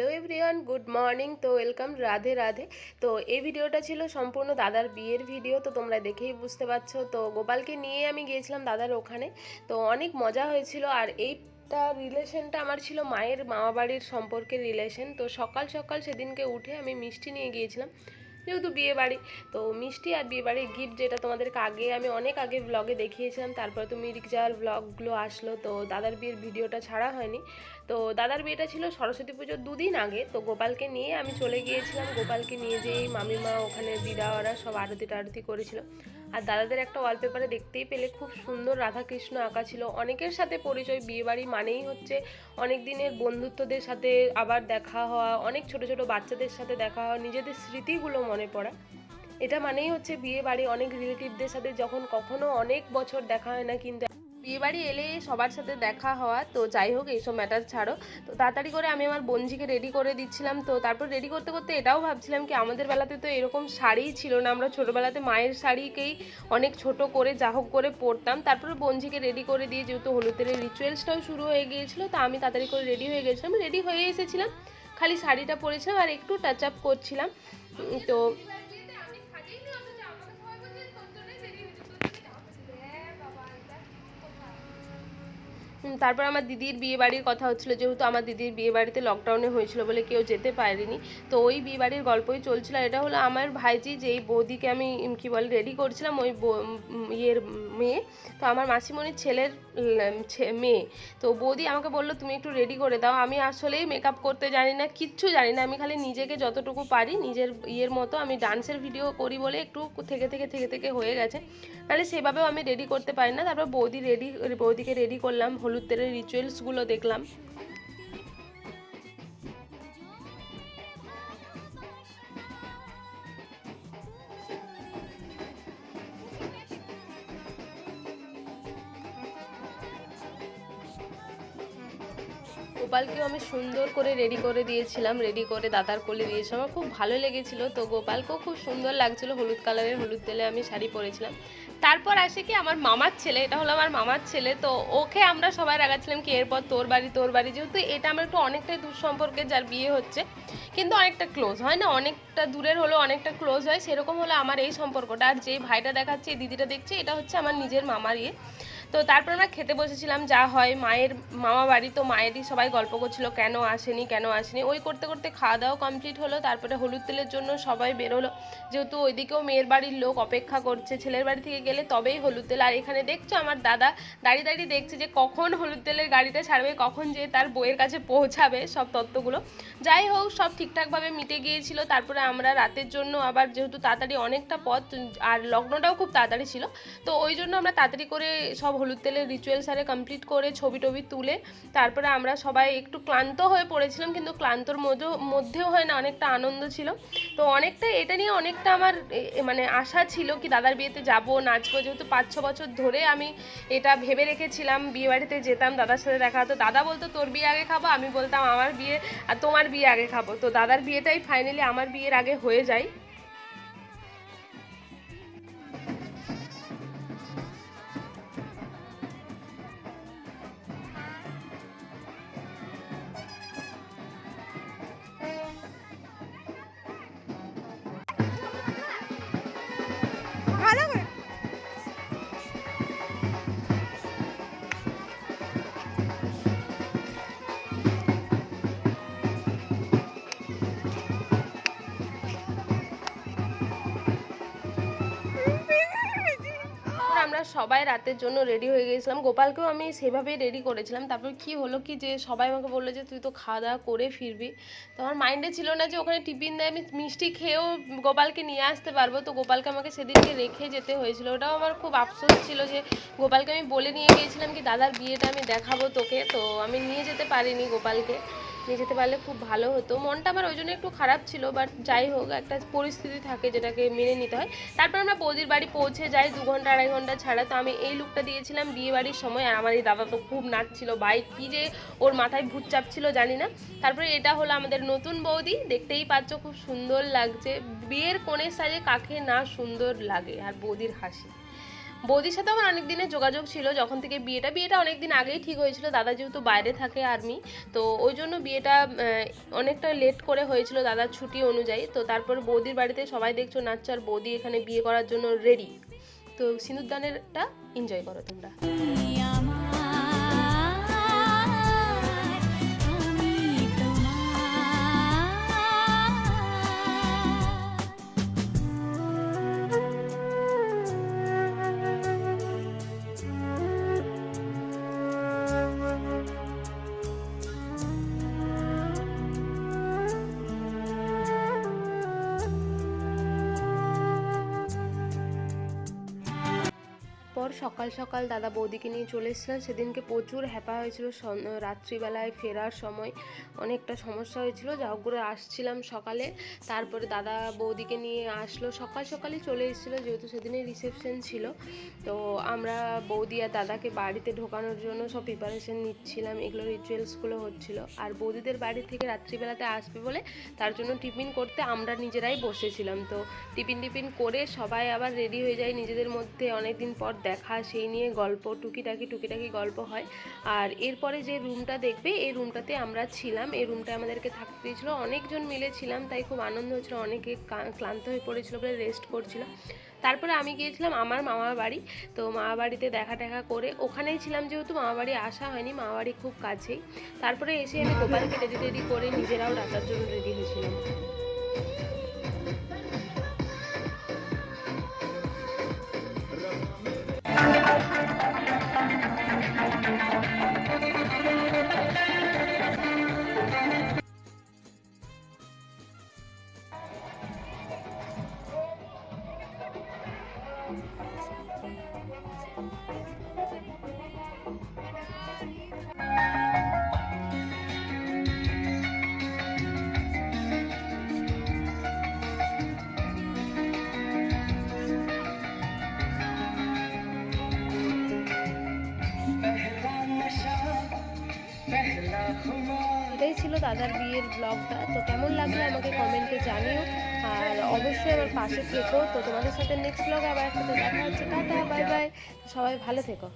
Hello everyone, good morning. তো welcome, Radhe Radhe. তো এই ভিডিওটা ছিল সম্পূর্ণ দাদার বিয়ের ভিডিও, তো তোমরা দেখেই বুঝতে পারছ। তো গোপালকে নিয়ে আমি গিয়েছিলাম দাদার ওখানে। তো অনেক মজা হয়েছিল আর এই এইটা রিলেশনটা আমার ছিল মায়ের মামাবাড়ির সম্পর্কের রিলেশন। তো সকাল সকাল সেদিনকে উঠে আমি মিষ্টি নিয়ে গিয়েছিলাম। যেহেতু বিয়ে বাড়ি তো মিষ্টি আর বিয়ে বাড়ির গিফট যেটা তোমাদেরকে আগে আমি অনেক আগে ব্লগে দেখিয়েছিলাম, তারপরে তো মিরিকজার ব্লগগুলো আসলো, তো দাদার বিয়ের ভিডিওটা ছাড়া হয়নি। তো দাদার বিয়েটা ছিল সরস্বতী পুজোর দুদিন আগে, তো গোপালকে নিয়ে আমি চলে গিয়েছিলাম। গোপালকে নিয়ে যেই মামিমা ওখানে দিদা ওরা সব আরতি টারতি করেছিল। আর দাদাদের একটা ওয়ালপেপারে দেখতেই পেলে খুব সুন্দর রাধাকৃষ্ণ আঁকা ছিল। অনেকের সাথে পরিচয় বিয়েবাড়ি মানেই হচ্ছে অনেক দিনের বন্ধুত্বদের সাথে আবার দেখা হওয়া, অনেক ছোট ছোট বাচ্চাদের সাথে দেখা হওয়া, নিজেদের স্মৃতিগুলো মনে পড়া। এটা মানেই হচ্ছে বিয়ে বাড়ি অনেক রিলেটিভদের সাথে যখন কখনো অনেক বছর দেখা হয় না, কিন্তু বিয়ে বাড়ি এলে সবার সাথে দেখা হওয়া, তো যাই হোক এইসব ম্যাটার ছাড়ো। তো তাড়াতাড়ি করে আমি আমার বোনজিকে রেডি করে দিচ্ছিলাম। তো তারপর রেডি করতে করতে এটাও ভাবছিলাম কি, আমাদের বেলাতে তো এরকম শাড়িই ছিল না। আমরা ছোটোবেলাতে মায়ের শাড়িকেই অনেক ছোট করে যা হোক করে পরতাম। তারপরে বোনজিকে রেডি করে দিয়ে যেহেতু হলুদের রিচুয়ালসটাও শুরু হয়ে গিয়েছিল, তো আমি তাড়াতাড়ি করে রেডি হয়ে গেছিলাম। রেডি হয়ে এসেছিলাম। খালি শাড়িটা পরেছিলাম আর একটু টাচ আপ করছিলাম। তো তারপর আমার দিদির বিয়ে বাড়ির কথা হচ্ছিল, যেহেতু আমার দিদির বিয়ে বাড়িতে লকডাউনে হয়েছিল বলে কেউ যেতে পারেনি। তো ওই বিয়ে বাড়ির গল্পই চলছিল আর এটা হলো আমার ভাইজি যেই বৌদিকে আমি কি বলে রেডি করছিলাম ওই ইয়ের মেয়ে। তো আমার মাসিমণির ছেলের মেয়ে। তো বৌদি আমাকে বলল, তুমি একটু রেডি করে দাও। আমি আসলেই মেকআপ করতে জানি না, কিচ্ছু জানি না। আমি খালি নিজেকে যতটুকু পারি, নিজের ইয়ের মতো আমি ডান্সের ভিডিও করি বলে একটু থেকে থেকে থেকে থেকে হয়ে গেছে। তাহলে সেভাবেও আমি রেডি করতে পারি না। তারপর বৌদি রেডি বৌদিকে রেডি করলাম, হলুদ তেলের রিচুয়ালসগুলো দেখলাম। গোপালকেও আমি সুন্দর করে রেডি করে দিয়েছিলাম রেডি করে দাদার কোলে দিয়েছিলাম আমার খুব ভালো লেগেছিল। তো গোপালকেও খুব সুন্দর লাগছিল। হলুদ কালারের হলুদ তেলে আমি শাড়ি পরেছিলাম। তারপর আসে কি আমার মামার ছেলে, এটা হলো আমার মামার ছেলে, তো ওকে আমরা সবাই রাগাচ্ছিলাম কি এরপর তোর বাড়ি তোর বাড়ি, যেহেতু এটা আমার একটু অনেকটাই দূর সম্পর্কে যার বিয়ে হচ্ছে, কিন্তু অনেকটা ক্লোজ হয় না, অনেকটা দূরের হলো অনেকটা ক্লোজ হয়, সেরকম হলো আমার এই সম্পর্কটা। আর যে ভাইটা দেখাচ্ছে দিদিটা দেখছে, এটা হচ্ছে আমার নিজের মামার ইয়ে। তো তারপর আমরা খেতে বসেছিলাম, যা হয়, মায়ের, মামা বাড়ি তো মায়েরই সবাই গল্প করছিল, কেন আসেনি কেন আসেনি। ওই করতে করতে খাওয়া দাওয়া কমপ্লিট হলো, তারপরে হলুদ তেলের জন্য সবাই বেরোলো। যেহেতু ওইদিকেও মেয়ের বাড়ির লোক অপেক্ষা করছে, ছেলের বাড়ি থেকে গেলে তবেই হলুদ তেল। আর এখানে দেখছ আমার দাদা দাঁড়িয়ে দাঁড়িয়ে দেখছে যে কখন হলুদ তেলের গাড়িটা ছাড়বে, কখন যে তার বইয়ের কাছে পৌঁছাবে সব তত্ত্বগুলো যাই হোক, সব ঠিকঠাকভাবে মিটে গিয়েছিল। তারপরে আমরা রাতের জন্য আবার যেহেতু তাড়াতাড়ি অনেকটা পথ, আর লগ্নটাও খুব তাড়াতাড়ি ছিল, তো ওই জন্য আমরা তাড়াতাড়ি করে সব হলুদ তেলের রিচুয়াল সারে কমপ্লিট করে ছবি টবি তুলে তারপরে আমরা সবাই একটু ক্লান্ত হয়ে পড়েছিলাম কিন্তু ক্লান্তর মধ্যেও মধ্যেও হয় না, অনেকটা আনন্দ ছিল। তো অনেকটা এটা নিয়ে অনেকটা আমার মানে আশা ছিল কি দাদার বিয়েতে যাব নাচবো যেহেতু পাঁচ, ছ বছর ধরে আমি এটা ভেবে রেখেছিলাম, বিয়ে বাড়িতে যেতাম, দাদার সাথে দেখা হতো। দাদা বলতো, তোর বিয়ে আগে খাব, আমি বলতাম, আমার বিয়ে, আর তোমার বিয়ে আগে খাব। তো দাদার বিয়েটাই ফাইনালি আমার বিয়ের আগে হয়ে যায়। সবাই রাতের জন্য রেডি হয়ে গেছিলাম গোপালকেও আমি সেভাবেই রেডি করেছিলাম। তারপর কি হলো কি যে সবাই আমাকে বলল যে তুই তো খাওয়া দাওয়া করে ফিরবি। তো আমার মাইন্ডে ছিল না যে ওখানে টিফিন দেয়, আমি মিষ্টি খেয়েও গোপালকে নিয়ে আসতে পারব। তো গোপালকে আমাকে সেদিনকে রেখে যেতে হয়েছিল। ওটাও আমার খুব আফসোস ছিল যে গোপালকে আমি বলে নিয়ে গিয়েছিলাম কি, দাদার বিয়েটা আমি দেখাবো তোকে। তো আমি নিয়ে যেতে পারিনি গোপালকে। নিয়ে যেতে পারলে খুব ভালো হতো। মনটা আমার ওই জন্য একটু খারাপ ছিল বাট যাই হোক, একটা পরিস্থিতি থাকে যেটাকে মেনে নিতে হয়। তারপর আমরা বৌদির বাড়ি পৌঁছে যাই, দু ঘণ্টা, আড়াই ঘণ্টা ছাড়া। তো আমি এই লুকটা দিয়েছিলাম বিয়ে বাড়ির সময়। আর আমার এই দাদা তো খুব নাচছিল। বাইক কি যে ওর মাথায় ভূত চাপছিল জানি না। তারপরে এটা হলো আমাদের নতুন বৌদি। দেখতেই পাচ্ছ খুব সুন্দর লাগছে। বিয়ের কোণের সাজে কাকে না সুন্দর লাগে, আর বৌদির হাসি। বৌদির সাথে আমার অনেক দিনের যোগাযোগ ছিল, যখন থেকে বিয়েটা বিয়েটা অনেক দিন আগেই ঠিক হয়েছিল, দাদা যেহেতু বাইরে থাকে আর্মি তো ওই জন্য বিয়েটা অনেকটা লেট করে হয়েছিল দাদার ছুটি অনুযায়ী, তো তারপর বৌদির বাড়িতে সবাই দেখছ নাচ আর বৌদি এখানে বিয়ে করার জন্য রেডি তো সিঁদুরদানেরটা এনজয় করো তোমরা। সকাল সকাল দাদা বৌদিকে নিয়ে চলে এসেছিলাম সেদিনকে প্রচুর হ্যাপা হয়েছিল। রাত্রিবেলায় ফেরার সময় অনেকটা সমস্যা হয়েছিল। যা করে আসছিলাম সকালে। তারপরে দাদা বৌদিকে নিয়ে আসলো। সকাল সকালই চলে এসেছিল, যেহেতু সেদিনে রিসেপশন ছিল। তো আমরা বৌদি আর দাদাকে বাড়িতে ঢোকানোর জন্য সব প্রিপারেশন নিচ্ছিলাম। এগুলো রিচুয়ালসগুলো হচ্ছিল। আর বৌদিদের বাড়ি থেকে রাত্রিবেলাতে আসবে বলে তার জন্য টিফিন করতে আমরা নিজেরাই বসেছিলাম। তো টিফিন টিফিন করে সবাই আবার রেডি হয়ে যায়। নিজেদের মধ্যে অনেকদিন পর দেখা সেই নিয়ে গল্প, টুকিটাকি টুকিটাকি গল্প হয়। আর এরপরে যে রুমটা দেখবে, এই রুমটাতে আমরা ছিলাম। এই রুমটা আমাদেরকে থাকতে দিয়েছিল। অনেকজন মিলে ছিলাম, তাই খুব আনন্দ হচ্ছিল অনেকে ক্লান্ত হয়ে পড়েছিল বলে রেস্ট করছিল। তারপরে আমি গিয়েছিলাম আমার মামার বাড়ি। তো মামা বাড়িতে দেখা টেখা করে ওখানেই ছিলাম, যেহেতু মামা বাড়ি আসা হয়নি মামা বাড়ি খুব কাছেই। তারপরে এসে আমি গোপালকে রেডি রেডি করে নিজেরাও ডাকার জন্য রেডি হয়েছিলাম। এটাই ছিল দাদার বিয়ের ব্লগটা তো কেমন লাগল আমাকে কমেন্টে জানিও। আর অবশ্যই আমার পাশে থেকো। তো তোমাদের সাথে নেক্সট ব্লগে আবার একসাথে দেখা হচ্ছে। টাটা বাই বাই সবাই ভালো থেকো।